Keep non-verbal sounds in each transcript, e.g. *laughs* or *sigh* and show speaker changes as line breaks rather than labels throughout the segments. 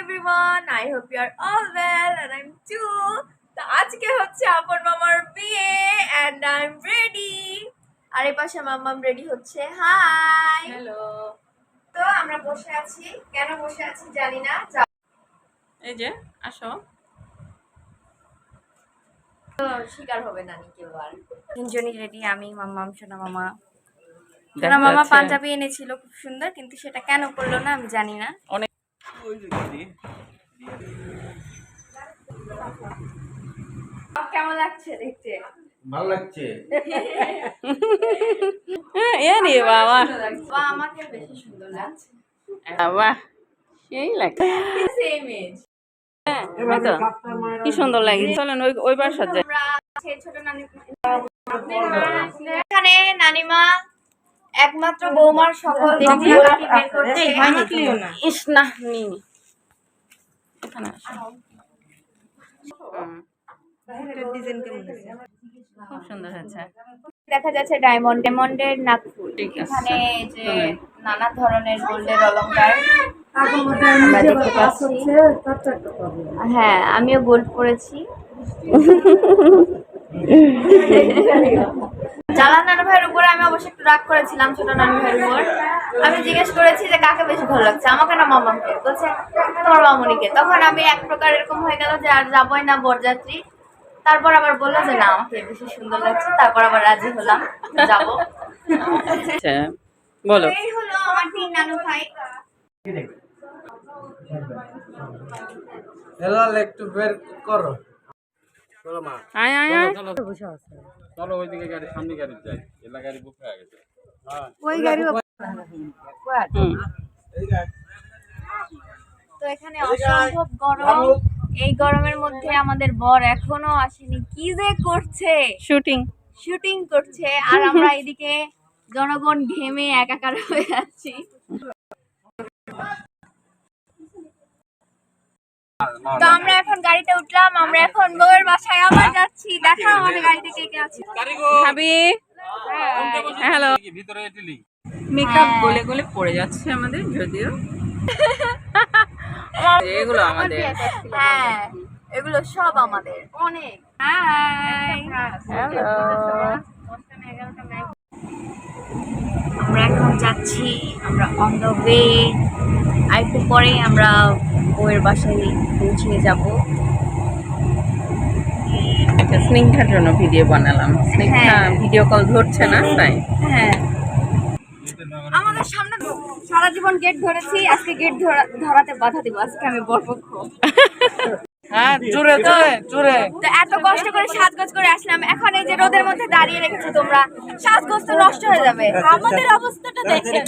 Everyone I hope you are all well and I'm too তো আজকে হচ্ছে আপন মামার বিয়ে এন্ড আই এম রেডি আর এই পাশে মাম্মাম রেডি হচ্ছে। হাই
হ্যালো
তো আমরা বসে আছি। কেন বসে আছি জানি না।
এই যে আসো।
শিকার হবে না নি কেউ আর। তিনজনই রেডি আমি মাম্মাম সোনা মামা। সোনা মামা পাঞ্জাবি এনেছিল খুব সুন্দর কিন্তু সেটা কেন করল না আমি জানি না। কেমন লাগছে দেখতে?
ভালো লাগছে।
হ্যাঁ, এ রে বাবা।
আমাকে বেশি সুন্দর লাগছে
বাবা সেই লাগে।
সেম এজ
হ্যাঁ। কি সুন্দর লাগে চলেন ওই ওই বার সাজে
ছোট নানি এখানে নানিমা একমাত্র বৌমার সকল
ইস না। নি নি। এখানে খুব সুন্দর হয়েছে।
দেখা যাচ্ছে ডায়মন্ড ডায়মন্ডের নাকফুল এখানে যে নানা ধরনের গোল্ডের অলংকার। পাচ্ছি। হ্যাঁ আমিও গোল্ড পরেছি। *laughs* জালান নানু ভাইয়ের উপরে আমি অবশ্যই একটু রাগ করেছিলাম ছোট নানু ভাইয়ের উপর। আমি জিজ্ঞেস করেছি যে কাকে বেশি ভালো লাগছে আমাকে না মামাকে? বলছে তোমার মামনিকে। তখন আমি এক প্রকার এরকম হয়ে গেল যে আর যাবোই না বরযাত্রী। তারপর আবার বলল যে না আমাকে বেশি সুন্দর লাগছে। তারপর আবার রাজি হলাম যাব।
আচ্ছা বলো।
এই হলো আমার তিন নানু ভাই।
একটু বের করো। চলো মা।
আয় আয় আয়।
চলো ওইদিকে গাড়ি সামনে গাড়ি যাই। এলা গাড়ি বুক হয়ে গেছে।
ওই গাড়ি তো এখানে অসম্ভব গরম। এই গরমের মধ্যে আমাদের বর এখনও আসেনি। কি যে করছে?
শুটিং
শুটিং করছে। আর আমরা এদিকে জনগণ ঘেমে একাকার হয়ে যাচ্ছি তো আমরা এখন গাড়িতে উঠলাম আমরা এখন বউয়ের বাসায় আবার যাচ্ছি। দেখা আমাদের গাড়িতে কে কে আছে।
ভাবি? হ্যালো।
ভিতরে এটিলি
মেকআপ গলে গলে পড়ে যাচ্ছে আমাদের যদিও। *laughs* এগুলো আমাদের।
হ্যাঁ এগুলো সব আমাদের। অনেক। হাই
হ্যালো
আমরা এখন যাচ্ছি আমরা অন দ্য ওয়ে আর একটু পরেই আমরা বউয়ের বাসায় পৌঁছে যাব।
এটা স্নিগ্ধার জন্য ভিডিও বানালাম। স্নিগ্ধা
হ্যাঁ।
ভিডিও কল ধরছে না তাই?
হ্যাঁ। আমাদের সামনে সারা জীবন গেট ধরেছি আজকে গেট ধরাতে বাধা দিব আজকে আমি বরপক্ষ। *laughs*
হ্যাঁ জোরে জোরে জোরে
তো এত কষ্ট করে সাজগোজ করে আসলাম এখন এই যে রোদের মধ্যে দাঁড়িয়ে রেখেছো তোমরা সাজগোজ তো নষ্ট হয়ে যাবে আমাদের অবস্থাটা দেখে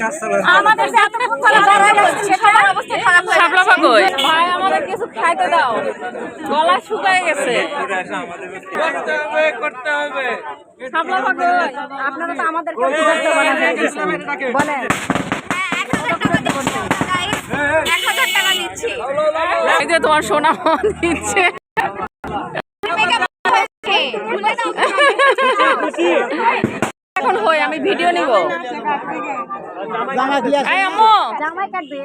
আমাদের যে এতক্ষণ ধরে দাঁড়ায় রয়েছে, সবার অবস্থা খারাপ হয়ে
শাপলা
যাচ্ছে।
ভাই আমাদের কিছু খাইতে দাও গলা শুকায় গেছে
করতে হবে করতে হবে
শাপলা কই
আপনারা তো আমাদের বলেন হ্যাঁ টাকা। এক হাজার টাকা দিচ্ছি
এই যে তোমার সোনা দিচ্ছে এখন হই আমি ভিডিও নিব এই আম্মু
জামাই কাটবে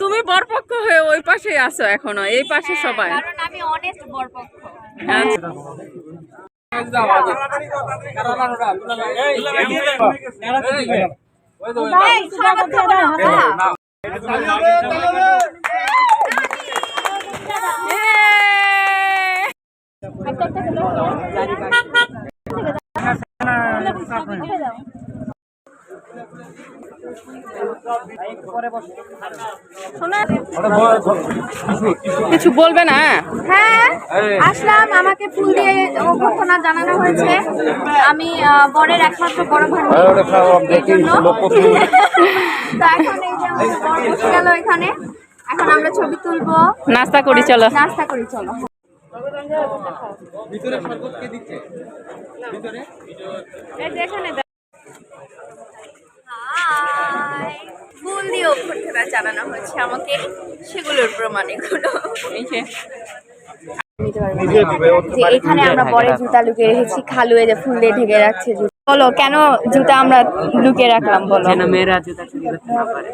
তুমি বরপক্ষ হয়ে ওই পাশে আছো এখনও এই পাশে সবাই
আমি অনেস্ট বরপক্ষ
আচ্ছা।
এই, শরবত খাব না, বাবা।
Yay! শোনা কিছু বলবে না?
হ্যাঁ আসলাম। আমাকে ফুল দিয়ে অভ্যর্থনা জানানো হয়েছে। আমি বরের একমাত্র বড় ভাই। এই জন্য। তো *laughs* এখন এই যে আমাদের বর বসে গেল এখানে। এখন আমরা ছবি তুলবো।
নাস্তা করি চলো।
নাস্তা করি চলো।
ভিতরে শরবত কে দিচ্ছে?
এই যে এখানে
হাই ফুল দিয়ে অভ্যর্থনা জানানো হয়েছে আমাকে সেগুলোর প্রমাণ এগুলো
যে
এখানে আমরা বরের জুতা লুকিয়ে রেখেছি খালু যে ফুল দিয়ে ঢেকে রাখছে বলো কেন জুতা আমরা লুকিয়ে রাখলাম বলো?
যেন মেয়েরা জুতা চুরি করতে না পারে।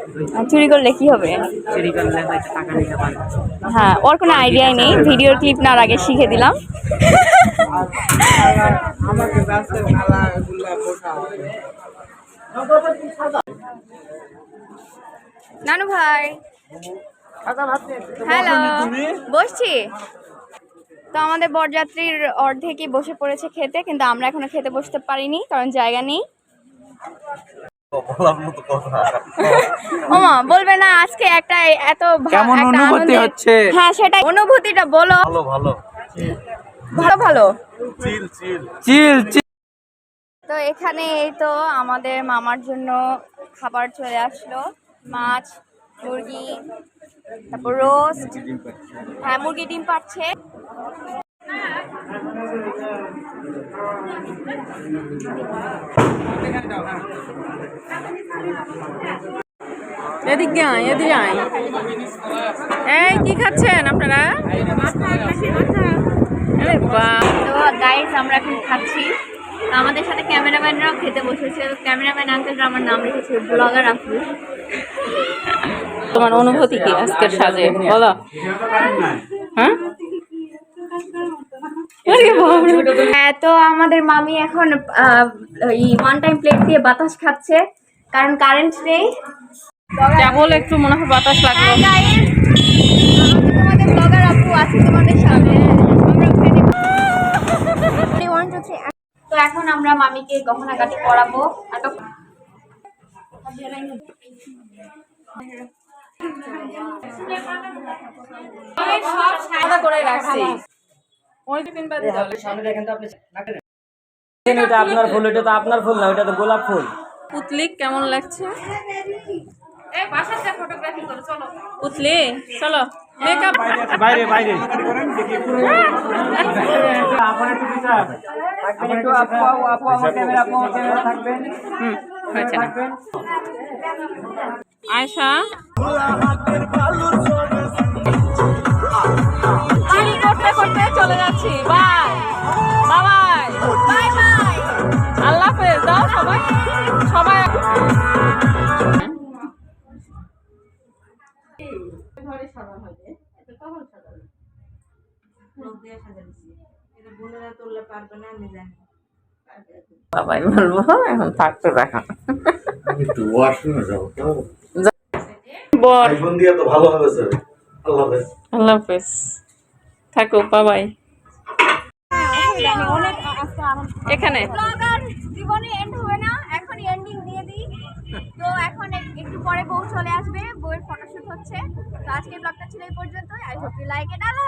চুরি করলে কি হবে?
চুরি করলে হয়তো টাকা নিতে পারবে।
হ্যাঁ ওর কোনো আইডিয়াই নেই। ভিডিওর ক্লিপ না আগে শিখে দিলাম। নানু ভাই। হ্যালো বসছি। তো আমাদের বরযাত্রীর অর্ধেকই বসে পড়েছে খেতে কিন্তু আমরা এখনও খেতে বসতে পারিনি কারণ জায়গা নেই। ওমা বলবে না আজকে একটা এত
কেমন অনুভূতি হচ্ছে?
হ্যাঁ সেটাই। অনুভূতিটা বলো।
ভালো ভালো।
ভালো ভালো।
চিল চিল
চিল চিল
তো এখানে এই তো আমাদের মামার জন্য খাবার চলে আসলো। মাছ মুরগি তারপর রোস্ট হ্যাঁ মুরগি ডিম পাচ্ছে।
এদিকে আয় এদিকে আয়। এই কি খাচ্ছেন আপনারা?
গাইস আমরা এখন খাচ্ছি। তো আমাদের সাথে ক্যামেরাম্যানরাও খেতে বসেছে। ক্যামেরাম্যান আঙ্কেলরা আমার নাম রেখেছে ব্লগার আপু
তোমার অনুভূতি কি আজকের সাজে? বলো। হ্যাঁ?
হ্যাঁ তো আমাদের মামি এখন আহ, ওয়ান টাইম প্লেট দিয়ে বাতাস খাচ্ছে কারণ কারেন্ট নেই।
কেবল একটু মনে হয় বাতাস লাগল।
তোমাদের ব্লগার আপু আছে তোমাদের সামনে। এখন আমরা মামিকে পরাবো।
বাদে যাবে
এটা আপনার ফুল এটা তো আপনার ফুল না ওটা তো গোলাপ ফুল।
পুতলি কেমন লাগছে? পুতলি চলো। মেকআপ
বাইরে বাইরে।
বাড়ি করতে করতে চলে যাচ্ছি। বাই। বাবাই বাবাই বলব এখন থাকতে দেখা।
একটু ওয়াশরুমে যাব
বর।
আইফোন তো ভালো হবে স্যার আল্লাহ হাফেজ।
আল্লাহ হাফেজ। থাকো বাবাই। এখানে।
ব্লগার জীবনে এন্ড হবে না এখন এন্ডিং দিয়ে দিই। তো এখন একটু পরে বউ চলে আসবে বউয়ের ফটোশুট হচ্ছে। তো আজকের ব্লগটা ছিল এই পর্যন্ত I hope you like it Allah